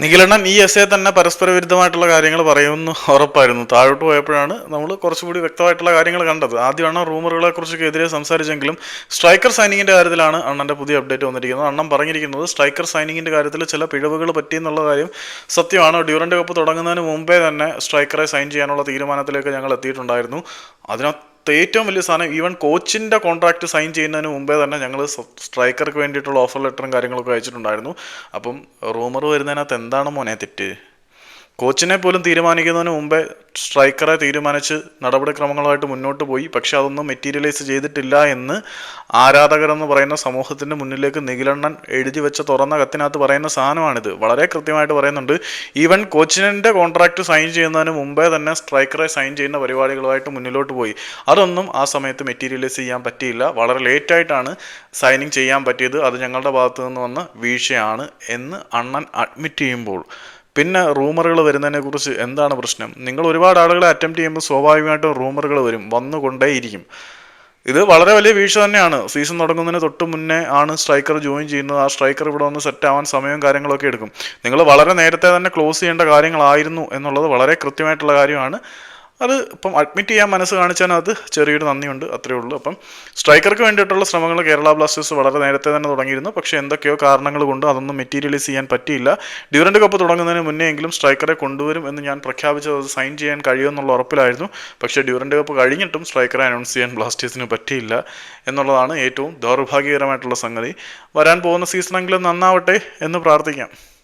നിഖിലണ്ണൻ ഈ S A തന്നെ പരസ്പര വിരുദ്ധമായിട്ടുള്ള കാര്യങ്ങൾ പറയുമെന്ന് ഉറപ്പായിരുന്നു. താഴോട്ട് പോയപ്പോഴാണ് നമ്മൾ കുറച്ചുകൂടി വ്യക്തമായിട്ടുള്ള കാര്യങ്ങൾ കണ്ടത്. ആദ്യമാണ് റൂമറുകളെ കുറിച്ചൊക്കെ എതിരെ സംസാരിച്ചെങ്കിലും സ്ട്രൈക്കർ സൈനിങ്ങിന്റെ കാര്യത്തിലാണ് അണ്ണന്റെ പുതിയ അപ്ഡേറ്റ് വന്നിരിക്കുന്നത്. അണ്ണൻ പറഞ്ഞിരിക്കുന്നത് സ്ട്രൈക്കർ സൈനിങ്ങിന്റെ കാര്യത്തിൽ ചില പിഴവുകൾ പറ്റിയെന്നുള്ള കാര്യം സത്യമാണ്. ഡ്യൂറന്റ് കപ്പ് തുടങ്ങുന്നതിന് മുമ്പേ തന്നെ സ്ട്രൈക്കറെ സൈൻ ചെയ്യാനുള്ള തീരുമാനത്തിലേക്ക് ഞങ്ങൾ എത്തിയിട്ടുണ്ടായിരുന്നു. അതിനകത്ത് ഏറ്റവും വലിയ സാധനം ഈവൻ കോച്ചിന്റെ കോൺട്രാക്ട് സൈൻ ചെയ്യുന്നതിന് മുമ്പേ തന്നെ ഞങ്ങൾ സ്ട്രൈക്കർക്ക് വേണ്ടിയിട്ടുള്ള ഓഫർ ലെറ്ററും കാര്യങ്ങളൊക്കെ അയച്ചിട്ടുണ്ടായിരുന്നു. അപ്പം റൂമർ വരുന്നതിനകത്ത് എന്താണ് മോനെ തെറ്റ്? കോച്ചിനെ പോലും തീരുമാനിക്കുന്നതിന് മുമ്പേ സ്ട്രൈക്കറെ തീരുമാനിച്ച് നടപടിക്രമങ്ങളുമായിട്ട് മുന്നോട്ട് പോയി. പക്ഷെ അതൊന്നും മെറ്റീരിയലൈസ് ചെയ്തിട്ടില്ല എന്ന് ആരാധകരെന്ന് പറയുന്ന സമൂഹത്തിന്റെ മുന്നിലേക്ക് നിഖിലണ്ണൻ എഴുതി വെച്ച തുറന്ന കത്തിനകത്ത് പറയുന്ന സാധനമാണിത്. വളരെ കൃത്യമായിട്ട് പറയുന്നുണ്ട്. ഈവൻ കോച്ചിനെ കോൺട്രാക്ട് സൈൻ ചെയ്യുന്നതിന് മുമ്പേ തന്നെ സ്ട്രൈക്കറെ സൈൻ ചെയ്യുന്ന പരിപാടികളുമായിട്ട് മുന്നിലോട്ട് പോയി. അതൊന്നും ആ സമയത്ത് മെറ്റീരിയലൈസ് ചെയ്യാൻ പറ്റിയില്ല. വളരെ ലേറ്റായിട്ടാണ് സൈനിങ് ചെയ്യാൻ പറ്റിയത്. അത് ഞങ്ങളുടെ ഭാഗത്തു നിന്ന് വന്ന വീഴ്ചയാണ് എന്ന് അണ്ണൻ അഡ്മിറ്റ് ചെയ്യുമ്പോൾ പിന്നെ റൂമറുകൾ വരുന്നതിനെ കുറിച്ച് എന്താണ് പ്രശ്നം? നിങ്ങൾ ഒരുപാട് ആളുകളെ അറ്റംപ്റ്റ് ചെയ്യുമ്പോൾ സ്വാഭാവികമായിട്ടും റൂമറുകൾ വരും വന്നുകൊണ്ടേയിരിക്കും. ഇത് വളരെ വലിയ വീഴ്ച തന്നെയാണ്. സീസൺ തുടങ്ങുന്നതിന് തൊട്ട് മുന്നേ ആണ് സ്ട്രൈക്കർ ജോയിൻ ചെയ്യുന്നത്. ആ സ്ട്രൈക്കർ ഇവിടെ വന്ന് സെറ്റ് ആവാൻ സമയവും കാര്യങ്ങളൊക്കെ എടുക്കും. നിങ്ങൾ വളരെ നേരത്തെ തന്നെ ക്ലോസ് ചെയ്യേണ്ട കാര്യങ്ങളായിരുന്നു എന്നുള്ളത് വളരെ കൃത്യമായിട്ടുള്ള കാര്യമാണ്. അത് ഇപ്പം അഡ്മിറ്റ് ചെയ്യാൻ മനസ്സ് കാണിച്ചാൽ അത് ചെറിയൊരു നന്ദിയുണ്ട് അത്രയേ ഉള്ളൂ. അപ്പം സ്ട്രൈക്കർക്ക് വേണ്ടിയിട്ടുള്ള ശ്രമങ്ങൾ കേരള ബ്ലാസ്റ്റേഴ്സ് വളരെ നേരത്തെ തന്നെ തുടങ്ങിയിരുന്നു. പക്ഷേ എന്തൊക്കെയോ കാരണങ്ങൾ കൊണ്ട് അതൊന്നും മെറ്റീരിയലൈസ് ചെയ്യാൻ പറ്റിയില്ല. ഡ്യൂറന്റ് കപ്പ് തുടങ്ങുന്നതിന് മുന്നേ എങ്കിലും സ്ട്രൈക്കറെ കൊണ്ടുവരും എന്ന് ഞാൻ പ്രഖ്യാപിച്ചത് അത് സൈൻ ചെയ്യാൻ കഴിയുമെന്നുള്ള ഉറപ്പിലായിരുന്നു. പക്ഷേ ഡ്യൂറന്റ് കപ്പ് കഴിഞ്ഞിട്ടും സ്ട്രൈക്കറെ അനൗൺസ് ചെയ്യാൻ ബ്ലാസ്റ്റേഴ്സിന് പറ്റിയില്ല എന്നുള്ളതാണ് ഏറ്റവും ദൗർഭാഗ്യകരമായിട്ടുള്ള സംഗതി. വരാൻ പോകുന്ന സീസണെങ്കിലും നന്നാവട്ടെ എന്ന് പ്രാർത്ഥിക്കാം.